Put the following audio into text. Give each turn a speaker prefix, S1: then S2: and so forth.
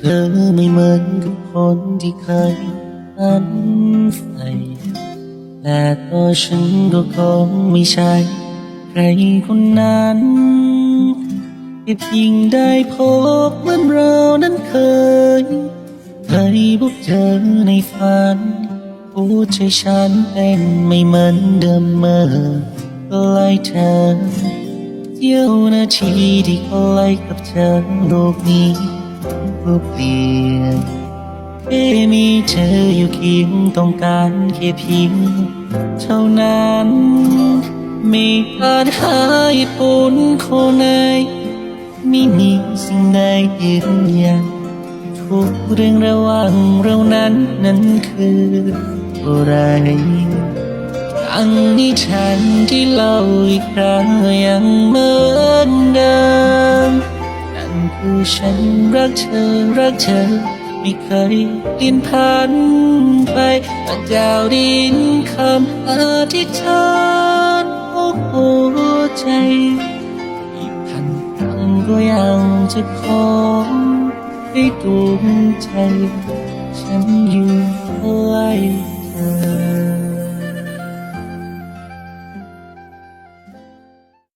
S1: ธอไม่เหมือนกับคนที่เคยฝันใฝ่และตัวฉันก็คงไม่ใช่ใครคนนั้นแค่เพียงได้พบเหมือนเรานั้นเคยเคยพบเจอในฝันหัวใจฉันเป็นไม่เหมือนเดิมเมื่อใกล้เธอเที่ยวนาทีที่ใกล้กับเธอโลกนี้ ก็เปลี่ยนแค่มีเธออยู่เคียงต้องการแค่เพียงเท่านั้นไม่อาจหาเหตุผลคนไหนไม่มีสิ่งใดยืนยันทุกเรื่องระหว่างเรานั้นนั้นคืออะไรอังนิทานที่เล่าอีกครั้งยังเหมือนเดิม ฉันรักเธอรักเธอ ไม่เคยเปลี่ยนพันไปแต่ดาวดินคำอธิษฐานของหัวใจ อีกพันครั้งก็ยังจะขอให้ดวงใจ ฉันอยู่ใกล้